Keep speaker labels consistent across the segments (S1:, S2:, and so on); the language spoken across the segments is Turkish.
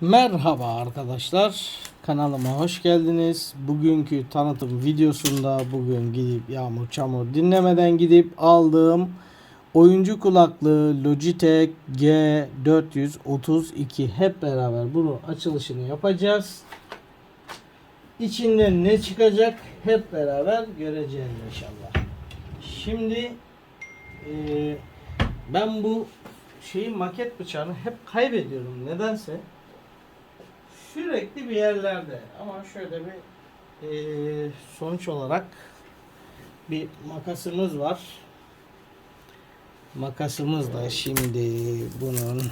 S1: Merhaba arkadaşlar. Kanalıma hoş geldiniz. Bugünkü tanıtım videosunda bugün gidip yağmur çamur dinlemeden gidip aldığım oyuncu kulaklığı Logitech G432 hep beraber bunun açılışını yapacağız. İçinden ne çıkacak hep beraber göreceğiz inşallah. Şimdi eee, ben bu şeyi maket bıçağını hep kaybediyorum nedense. Sürekli bir yerlerde ama şöyle bir eee, sonuç olarak bir makasımız var. Makasımız da şimdi bunun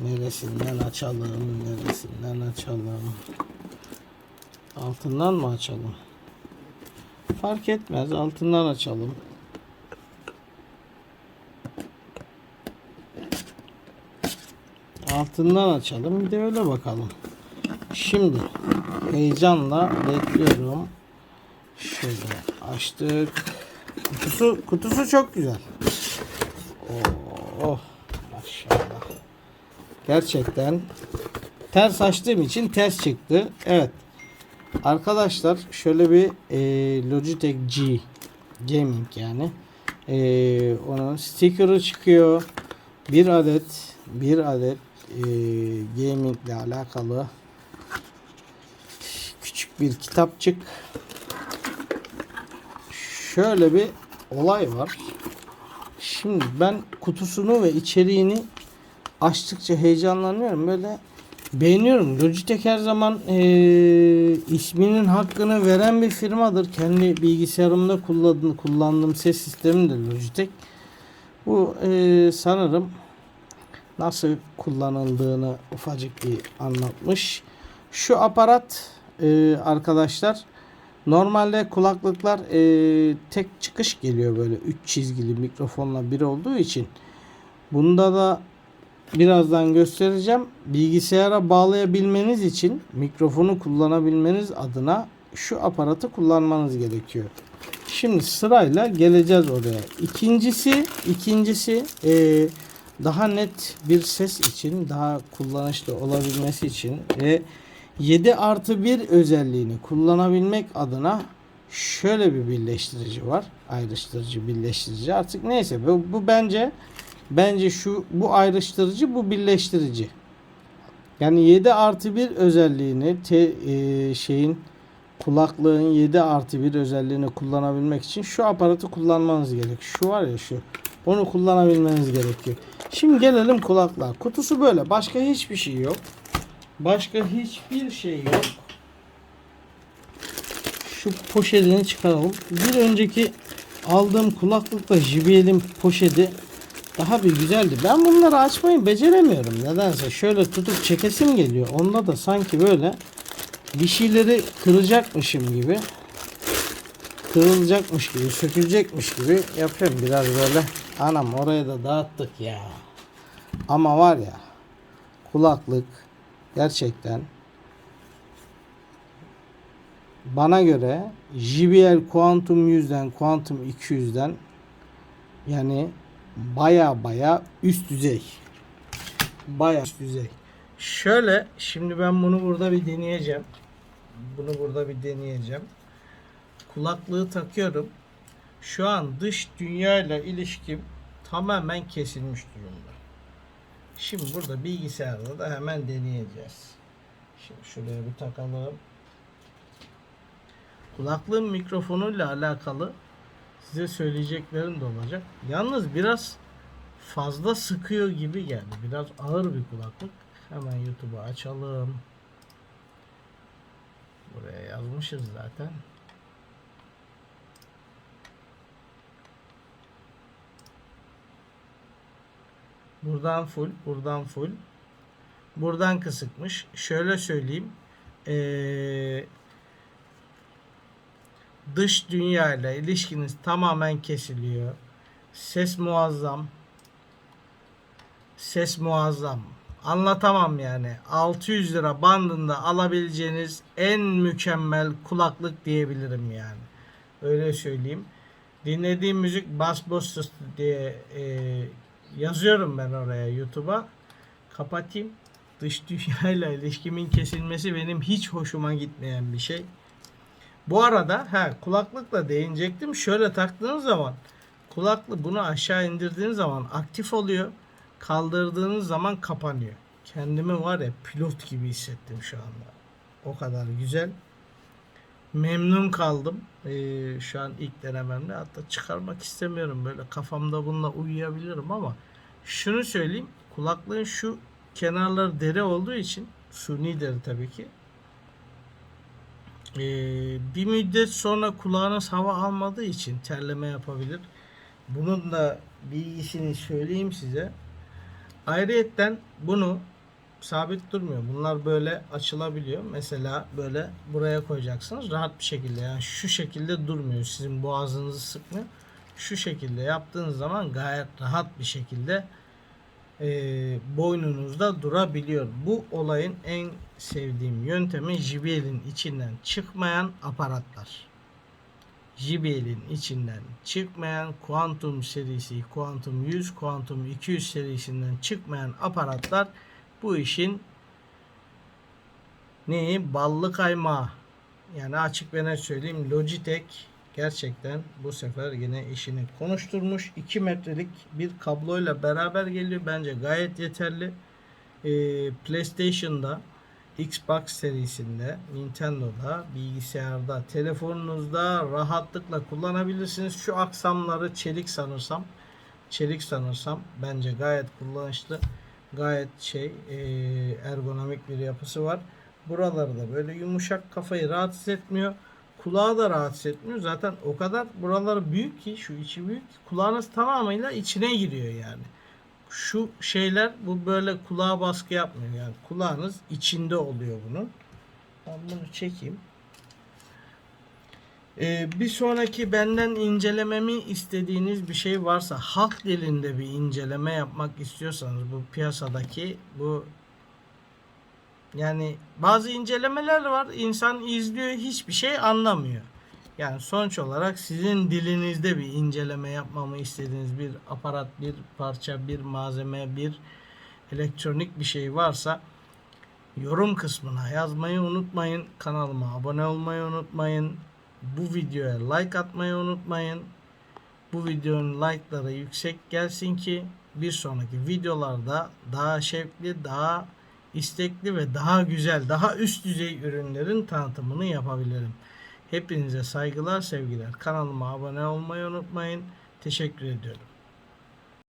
S1: neresinden açalım, neresinden açalım. Altından mı açalım? Fark etmez. Altından açalım. Altından açalım. Bir de öyle bakalım. Şimdi heyecanla bekliyorum. Şöyle açtık. Kutusu kutusu çok güzel. Oh, maşallah. Gerçekten ters açtığım için ters çıktı. Evet. Arkadaşlar şöyle bir e, Logitech G Gaming yani. E, onun sticker'ı çıkıyor. Bir adet bir adet e, gaming ile alakalı bir kitapçık. Şöyle bir olay var. Şimdi ben kutusunu ve içeriğini açtıkça heyecanlanıyorum. Böyle beğeniyorum. Logitech her zaman eee, isminin hakkını veren bir firmadır. Kendi bilgisayarımda kullandığım, kullandığım ses sistemi de Logitech. Bu eee, sanırım nasıl kullanıldığını ufacık bir anlatmış. Şu aparat eee, arkadaşlar normalde kulaklıklar eee, tek çıkış geliyor böyle 3 çizgili mikrofonla bir olduğu için. Bunda da birazdan göstereceğim. Bilgisayara bağlayabilmeniz için mikrofonu kullanabilmeniz adına şu aparatı kullanmanız gerekiyor. Şimdi sırayla geleceğiz oraya. İkincisi, ikincisi eee, daha net bir ses için, daha kullanışlı olabilmesi için ve 7 artı 1 özelliğini kullanabilmek adına şöyle bir birleştirici var. Ayrıştırıcı, birleştirici. Artık neyse bu, bu bence bence şu bu ayrıştırıcı, bu birleştirici. Yani 7 artı 1 özelliğini te, e, şeyin kulaklığın 7 artı 1 özelliğini kullanabilmek için şu aparatı kullanmanız gerek. Şu var ya şu. Onu kullanabilmeniz gerekiyor. Şimdi gelelim kulaklığa. Kutusu böyle. Başka hiçbir şey yok. Başka hiçbir şey yok. Şu poşetini çıkaralım. Bir önceki aldığım kulaklıkla JBL'in poşeti daha bir güzeldi. Ben bunları açmayı beceremiyorum. Nedense şöyle tutup çekesim geliyor. Onda da sanki böyle bir şeyleri kıracakmışım gibi kırılacakmış gibi, sökülecekmiş gibi yapıyorum biraz böyle. Anam oraya da dağıttık ya. Ama var ya kulaklık gerçekten bana göre JBL Quantum 100'den Quantum 200'den yani baya baya üst düzey. Baya üst düzey. Şöyle şimdi ben bunu burada bir deneyeceğim. Bunu burada bir deneyeceğim. Kulaklığı takıyorum. Şu an dış dünyayla ilişkim tamamen kesilmiş durumda. Şimdi burada bilgisayarda da hemen deneyeceğiz. Şimdi şuraya bir takalım. Kulaklığın mikrofonuyla alakalı size söyleyeceklerim de olacak. Yalnız biraz fazla sıkıyor gibi geldi. Biraz ağır bir kulaklık. Hemen YouTube'u açalım. Buraya yazmışız zaten. Buradan full, buradan full. Buradan kısıkmış. Şöyle söyleyeyim. Ee, dış dünya ile ilişkiniz tamamen kesiliyor. Ses muazzam. Ses muazzam. Anlatamam yani. 600 lira bandında alabileceğiniz en mükemmel kulaklık diyebilirim yani. Öyle söyleyeyim. Dinlediğim müzik Bass Busters diye e, yazıyorum ben oraya YouTube'a. Kapatayım. Dış dünyayla ilişkimin kesilmesi benim hiç hoşuma gitmeyen bir şey. Bu arada ha kulaklıkla değinecektim. Şöyle taktığınız zaman kulaklı bunu aşağı indirdiğiniz zaman aktif oluyor. Kaldırdığınız zaman kapanıyor. Kendimi var ya pilot gibi hissettim şu anda. O kadar güzel. Memnun kaldım. Ee, şu an ilk denememde. Hatta çıkarmak istemiyorum. Böyle kafamda bununla uyuyabilirim ama şunu söyleyeyim. Kulaklığın şu kenarları deri olduğu için suni deri tabii ki. Ee, bir müddet sonra kulağınız hava almadığı için terleme yapabilir. Bunun da bilgisini söyleyeyim size. Ayrıyetten bunu sabit durmuyor. Bunlar böyle açılabiliyor. Mesela böyle buraya koyacaksınız. Rahat bir şekilde yani şu şekilde durmuyor. Sizin boğazınızı sıkmıyor. Şu şekilde yaptığınız zaman gayet rahat bir şekilde e, boynunuzda durabiliyor. Bu olayın en sevdiğim yöntemi JBL'in içinden çıkmayan aparatlar. JBL'in içinden çıkmayan Quantum serisi, Quantum 100, Quantum 200 serisinden çıkmayan aparatlar bu işin neyi? Ballı kaymağı. Yani açık ve net söyleyeyim Logitech gerçekten bu sefer yine işini konuşturmuş. 2 metrelik bir kabloyla beraber geliyor. Bence gayet yeterli. Ee, PlayStation'da Xbox serisinde, Nintendo'da, bilgisayarda, telefonunuzda rahatlıkla kullanabilirsiniz. Şu aksamları çelik sanırsam, çelik sanırsam bence gayet kullanışlı, gayet şey ergonomik bir yapısı var. Buraları da böyle yumuşak kafayı rahatsız etmiyor. Kulağı da rahatsız etmiyor. Zaten o kadar buraları büyük ki şu içi büyük. Kulağınız tamamıyla içine giriyor yani şu şeyler bu böyle kulağa baskı yapmıyor. Yani kulağınız içinde oluyor bunun. Ben bunu çekeyim. Ee, bir sonraki benden incelememi istediğiniz bir şey varsa halk dilinde bir inceleme yapmak istiyorsanız bu piyasadaki bu yani bazı incelemeler var insan izliyor hiçbir şey anlamıyor. Yani sonuç olarak sizin dilinizde bir inceleme yapmamı istediğiniz bir aparat, bir parça, bir malzeme, bir elektronik bir şey varsa yorum kısmına yazmayı unutmayın. Kanalıma abone olmayı unutmayın. Bu videoya like atmayı unutmayın. Bu videonun like'ları yüksek gelsin ki bir sonraki videolarda daha şevkli, daha istekli ve daha güzel, daha üst düzey ürünlerin tanıtımını yapabilirim. Hepinize saygılar, sevgiler. Kanalıma abone olmayı unutmayın. Teşekkür ediyorum.